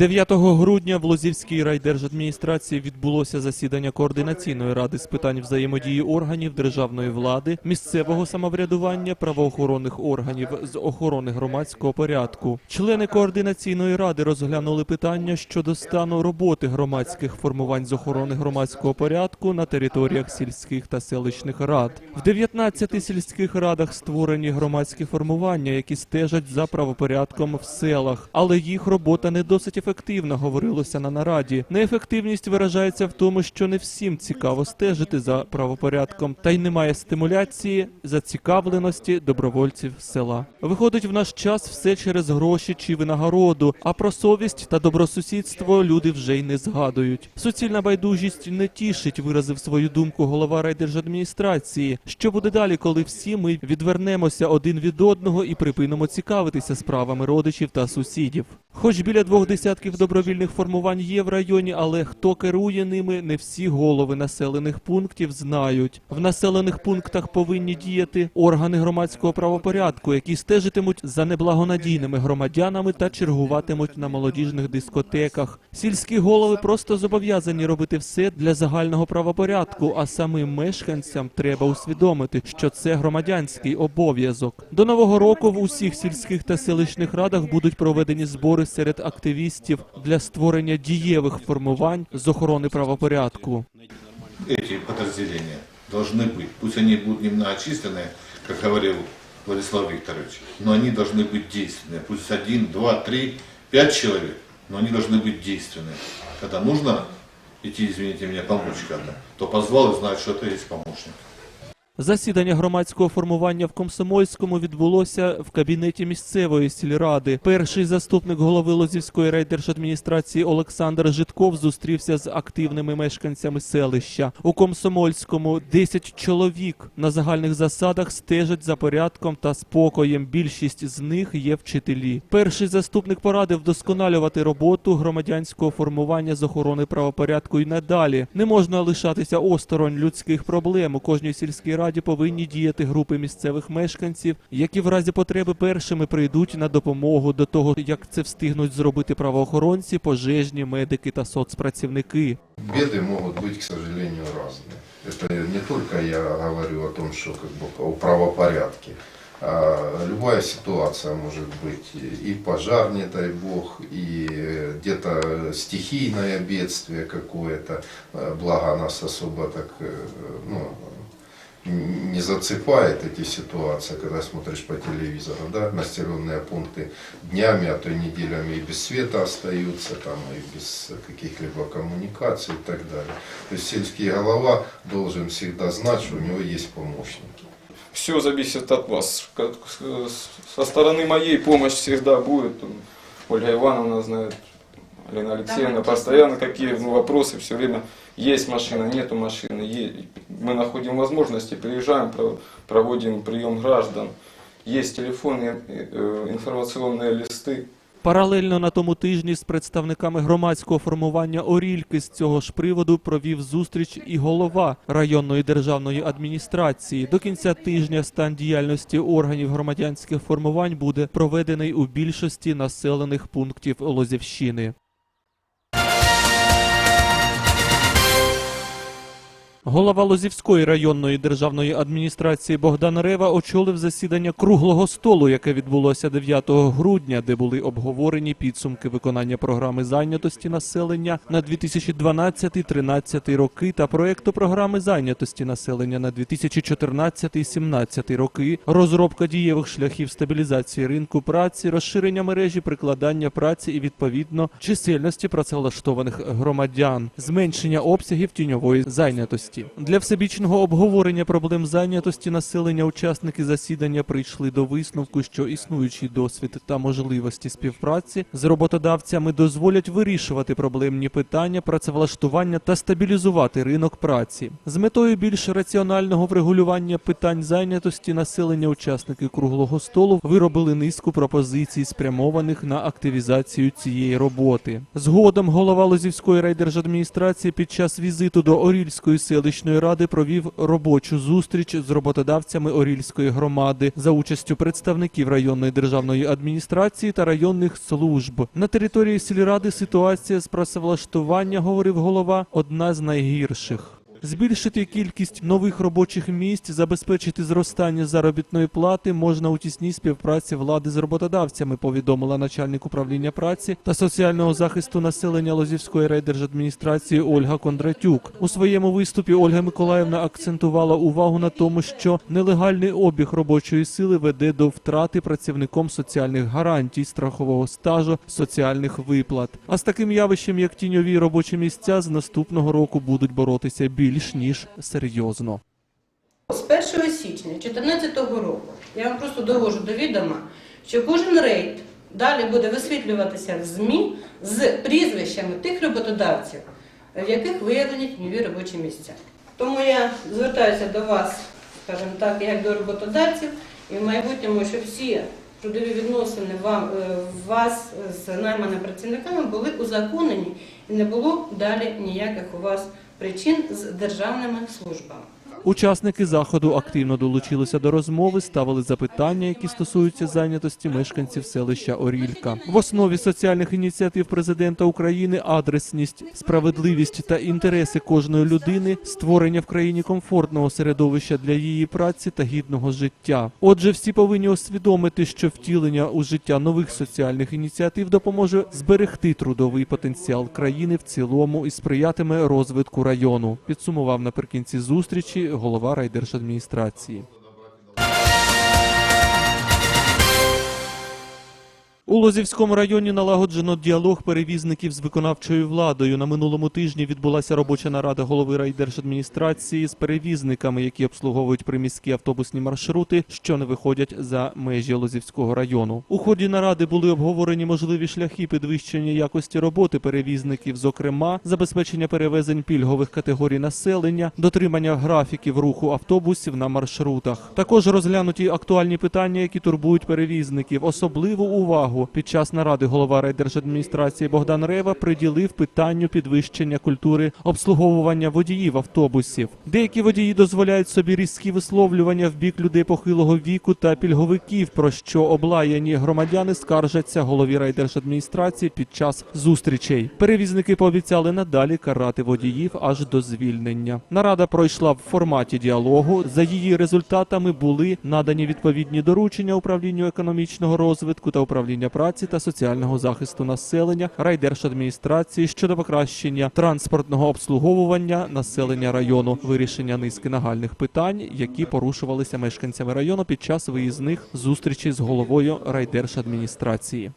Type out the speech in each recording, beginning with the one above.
9 грудня в Лозівській райдержадміністрації відбулося засідання координаційної ради з питань взаємодії органів державної влади, місцевого самоврядування, правоохоронних органів з охорони громадського порядку. Члени координаційної ради розглянули питання щодо стану роботи громадських формувань з охорони громадського порядку на територіях сільських та селищних рад. В 19 сільських радах створені громадські формування, які стежать за правопорядком в селах, але їх робота не досить ефективна, говорилося на нараді. Неефективність виражається в тому, що не всім цікаво стежити за правопорядком, та й немає стимуляції, зацікавленості добровольців села. Виходить, в наш час все через гроші чи винагороду, а про совість та добросусідство люди вже й не згадують. Суцільна байдужість не тішить, виразив свою думку голова райдержадміністрації. Що буде далі, коли всі ми відвернемося один від одного і припинимо цікавитися справами родичів та сусідів? Хоч біля двох десятків добровільних формувань є в районі, але хто керує ними, не всі голови населених пунктів знають. В населених пунктах повинні діяти органи громадського правопорядку, які стежитимуть за неблагонадійними громадянами та чергуватимуть на молодіжних дискотеках. Сільські голови просто зобов'язані робити все для загального правопорядку, а самим мешканцям треба усвідомити, що це громадянський обов'язок. До нового року в усіх сільських та селищних радах будуть проведені збори серед активістів для створення дієвих формувань з охорони правопорядку. эти подразделения должны быть. Пусть они будут немногочисленные, как говорил Владислав Викторович, но они должны быть действенные. Пусть один, два, три, пять человек, но они должны быть действенные. Когда нужно идти, извините меня, помочь когда, то позвал и знает, что это есть помощник. Засідання громадського формування в Комсомольському відбулося в кабінеті місцевої сільради. Перший заступник голови Лозівської райдержадміністрації Олександр Житков зустрівся з активними мешканцями селища. У Комсомольському 10 чоловік на загальних засадах стежать за порядком та спокоєм. Більшість з них є вчителі. Перший заступник порадив вдосконалювати роботу громадянського формування з охорони правопорядку і надалі. Не можна лишатися осторонь людських проблем. У кожній сільській раді повинні діяти групи місцевих мешканців, які в разі потреби першими прийдуть на допомогу до того, як це встигнуть зробити правоохоронці, пожежні, медики та соцпрацівники. Беды могут быть, к сожалению, разные. Это не только я говорю о том, что как бы о правопорядке. А любая ситуация может быть и пожар, не дай бог, и где-то стихийное бедствие какое-то. Э, Благо нас особо так э, ну, не зацепает эти ситуации, когда смотришь по телевизору, да, населенные пункты днями, а то и неделями и без света остаются, там, и без каких-либо коммуникаций и так далее. То есть сельский голова должен всегда знать, что у него есть помощники. Все зависит от вас. С- Со стороны моей помощь всегда будет. Ольга Ивановна знает, Алина Алексеевна, постоянно какие ну, вопросы все время. Есть машина, нету машины. е- Мы находим возможности, приезжаем, про- проводим прием граждан. Есть телефоны, э, информационные листы. Паралельно на тому тижні з представниками громадського формування Орільки з цього ж приводу провів зустріч і голова районної державної адміністрації. До кінця тижня стан діяльності органів громадянських формувань буде проведений у більшості населених пунктів Лозівщини. Голова Лозівської районної державної адміністрації Богдан Рева очолив засідання круглого столу, яке відбулося 9 грудня, де були обговорені підсумки виконання програми зайнятості населення на 2012-13 роки та проекту програми зайнятості населення на 2014-17 роки, розробка дієвих шляхів стабілізації ринку праці, розширення мережі прикладання праці і відповідно чисельності працевлаштованих громадян, зменшення обсягів тіньової зайнятості. Для всебічного обговорення проблем зайнятості населення учасники засідання прийшли до висновку, що існуючий досвід та можливості співпраці з роботодавцями дозволять вирішувати проблемні питання працевлаштування та стабілізувати ринок праці. З метою більш раціонального врегулювання питань зайнятості населення учасники круглого столу виробили низку пропозицій, спрямованих на активізацію цієї роботи. Згодом голова Лозівської райдержадміністрації під час візиту до Орільської селищної селищної ради провів робочу зустріч з роботодавцями Орільської громади за участю представників районної державної адміністрації та районних служб. На території сільради ситуація з працевлаштування, говорив голова, одна з найгірших. Збільшити кількість нових робочих місць, забезпечити зростання заробітної плати можна у тісній співпраці влади з роботодавцями, повідомила начальник управління праці та соціального захисту населення Лозівської райдержадміністрації Ольга Кондратюк. У своєму виступі Ольга Миколаївна акцентувала увагу на тому, що нелегальний обіг робочої сили веде до втрати працівником соціальних гарантій, страхового стажу, соціальних виплат. А з таким явищем, як тіньові робочі місця, з наступного року будуть боротися більш ніж серйозно. З 1 січня 2014 року я вам просто довожу до відома, що кожен рейд далі буде висвітлюватися в ЗМІ з прізвищами тих роботодавців, в яких виявлені тіньові робочі місця. Тому я звертаюся до вас, скажімо так, як до роботодавців, і в майбутньому, щоб всі трудові відносини вам, е, вас з найманими працівниками були узаконені і не було далі ніяких у вас причин з державними службами. Учасники заходу активно долучилися до розмови, ставили запитання, які стосуються зайнятості мешканців селища Орілька. В основі соціальних ініціатив президента України адресність, справедливість та інтереси кожної людини, створення в країні комфортного середовища для її праці та гідного життя. Отже, всі повинні усвідомити, що втілення у життя нових соціальних ініціатив допоможе зберегти трудовий потенціал країни в цілому і сприятиме розвитку району. Підсумував наприкінці зустрічі голова райдержадміністрації. У Лозівському районі налагоджено діалог перевізників з виконавчою владою. На минулому тижні відбулася робоча нарада голови райдержадміністрації з перевізниками, які обслуговують приміські автобусні маршрути, що не виходять за межі Лозівського району. У ході наради були обговорені можливі шляхи підвищення якості роботи перевізників, зокрема забезпечення перевезень пільгових категорій населення, дотримання графіків руху автобусів на маршрутах. Також розглянуті актуальні питання, які турбують перевізників. Особливу увагу під час наради голова райдержадміністрації Богдан Рева приділив питанню підвищення культури обслуговування водіїв автобусів. Деякі водії дозволяють собі різкі висловлювання в бік людей похилого віку та пільговиків, про що облаяні громадяни скаржаться голові райдержадміністрації під час зустрічей. Перевізники пообіцяли надалі карати водіїв аж до звільнення. Нарада пройшла в форматі діалогу. За її результатами були надані відповідні доручення управлінню економічного розвитку та управління праці та соціального захисту населення райдержадміністрації щодо покращення транспортного обслуговування населення району, вирішення низки нагальних питань, які порушувалися мешканцями району під час виїзних зустрічей з головою райдержадміністрації.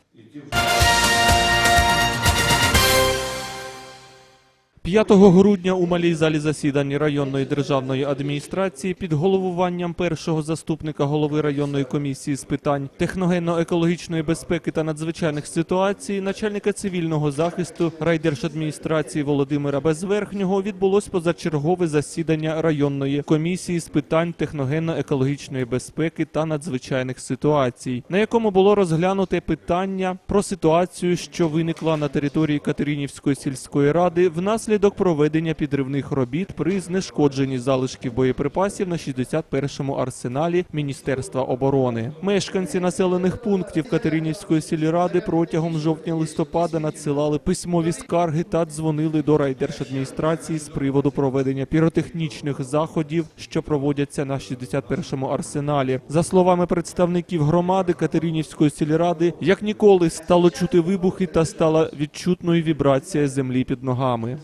5 грудня у малій залі засідань районної державної адміністрації під головуванням першого заступника голови районної комісії з питань техногенно-екологічної безпеки та надзвичайних ситуацій, начальника цивільного захисту райдержадміністрації Володимира Безверхнього відбулось позачергове засідання районної комісії з питань техногенно-екологічної безпеки та надзвичайних ситуацій, на якому було розглянуте питання про ситуацію, що виникла на території Катеринівської сільської ради внаслідок проведення підривних робіт при знешкодженні залишків боєприпасів на 61-му арсеналі Міністерства оборони. Мешканці населених пунктів Катеринівської сільради протягом жовтня-листопада надсилали письмові скарги та дзвонили до райдержадміністрації з приводу проведення піротехнічних заходів, що проводяться на 61-му арсеналі. За словами представників громади Катеринівської сільради, як ніколи стало чути вибухи та стала відчутною вібрація землі під ногами.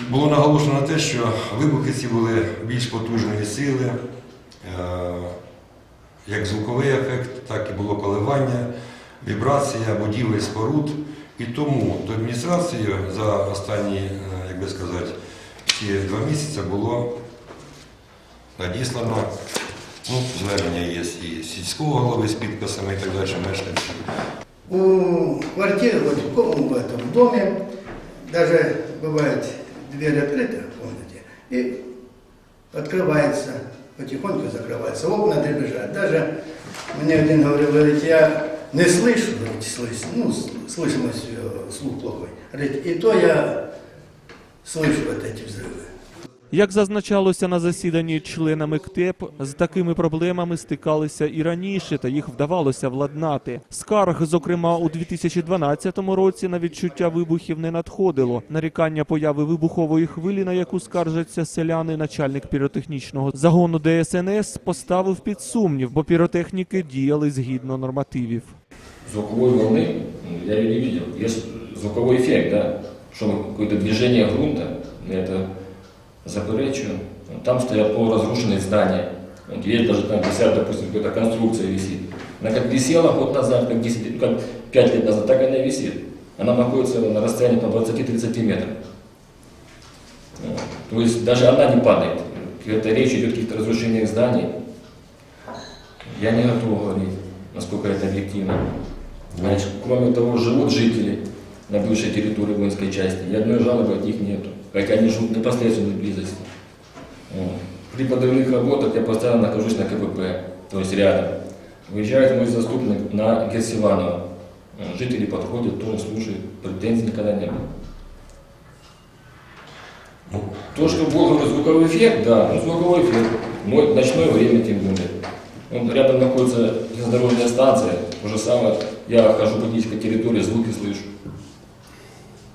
Було наголошено на те, що вибухи ці були більш потужної сили, е, як звуковий ефект, так і було коливання, вібрація будівель споруд. І тому до адміністрації за останні, е, як би сказати, ці два місяці було надіслано ну, звернення є і сільського голови з підписами і так далі, мешканців. У квартире, вот в этом доме, даже бывает дверь открыта в комнате, и открывается, потихоньку закрывается, окна дребезжат. Даже мне один говорил, говорит, я не слышу, говорит, слышу, ну, слышимость, э, слух плохой. Говорит, и то я слышу вот эти взрывы. Як зазначалося на засіданні членами КТЕП, з такими проблемами стикалися і раніше, та їх вдавалося владнати. Скарг, зокрема, у 2012 році на відчуття вибухів не надходило. Нарікання появи вибухової хвилі, на яку скаржаться селяни, начальник піротехнічного загону ДСНС поставив під сумнів, бо піротехніки діяли згідно нормативів. звуковой волны ну, я ее не видел. Есть звуковой эффект, да, что какое-то движение грунта, я это заперечу. Там стоят полуразрушенные здания. Вот есть даже там висят, допустим, какая-то конструкция висит. Она как висела год назад, как 10, ну, как 5 лет назад, так она и висит. Она находится на расстоянии там, 20-30 метров. Вот. То есть даже она не падает. Это речь идет о каких-то разрушениях зданий. Я не готов говорить, насколько это объективно. Значит, кроме того, живут жители на бывшей территории воинской части. Ни одной жалобы от них нету. Хотя они живут непосредственной близости. Вот. При подрывных работах я постоянно нахожусь на КПП, то есть рядом. Выезжает мой заступник на Герсиванова. Вот. Жители подходят, тоже слушают. Претензий никогда не было. То, что говорю, звуковой эффект, да, ну звуковой эффект. Но ночное время тем более. Он рядом находится железнодорожная станция, то же самое. Я хожу по низкой территории, звуки слышу.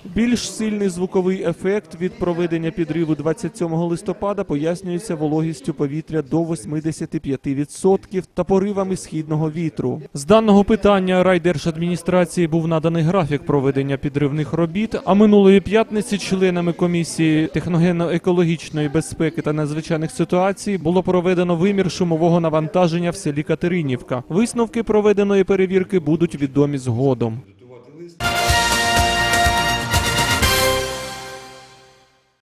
Більш сильний звуковий ефект від проведення підриву 27 листопада пояснюється вологістю повітря до 85% та поривами східного вітру. З даного питання райдержадміністрації був наданий графік проведення підривних робіт. А минулої п'ятниці членами комісії техногенно-екологічної безпеки та надзвичайних ситуацій було проведено вимір шумового навантаження в селі Катеринівка. Висновки проведеної перевірки будуть відомі згодом.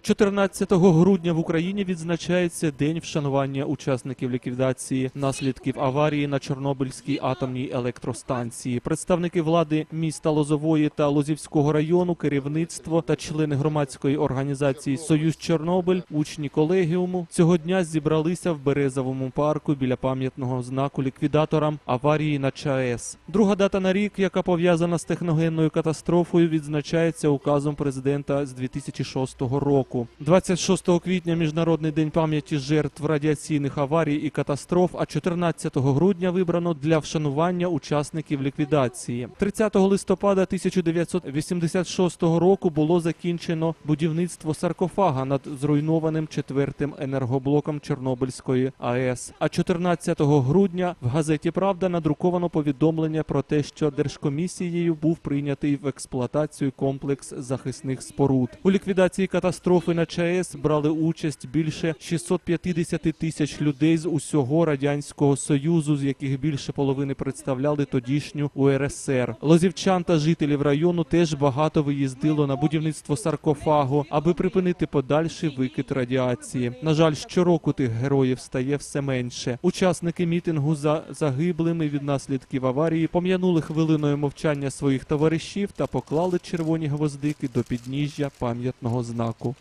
14 грудня в Україні відзначається День вшанування учасників ліквідації наслідків аварії на Чорнобильській атомній електростанції. Представники влади міста Лозової та Лозівського району, керівництво та члени громадської організації Союз Чорнобиль, учні колегіуму цього дня зібралися в Березовому парку біля пам'ятного знаку ліквідаторам аварії на ЧАЕС. Друга дата на рік, яка пов'язана з техногенною катастрофою, відзначається указом президента з 2006 року. 26 квітня Міжнародний день пам'яті жертв радіаційних аварій і катастроф, а 14 грудня вибрано для вшанування учасників ліквідації. 30 листопада 1986 року було закінчено будівництво саркофага над зруйнованим четвертим енергоблоком Чорнобильської АЕС. А 14 грудня в газеті Правда надруковано повідомлення про те, що держкомісією був прийнятий в експлуатацію комплекс захисних споруд. У ліквідації катастрофи на ЧАЕС брали участь більше 650 тисяч людей з усього радянського союзу, з яких більше половини представляли тодішню УРСР. Лозівчан та жителів району теж багато виїздило на будівництво саркофагу, аби припинити подальший викид радіації. На жаль, щороку тих героїв стає все менше. Учасники мітингу за загиблими від наслідків аварії пом'янули хвилиною мовчання своїх товаришів та поклали червоні гвоздики до підніжжя пам'ятного знаку.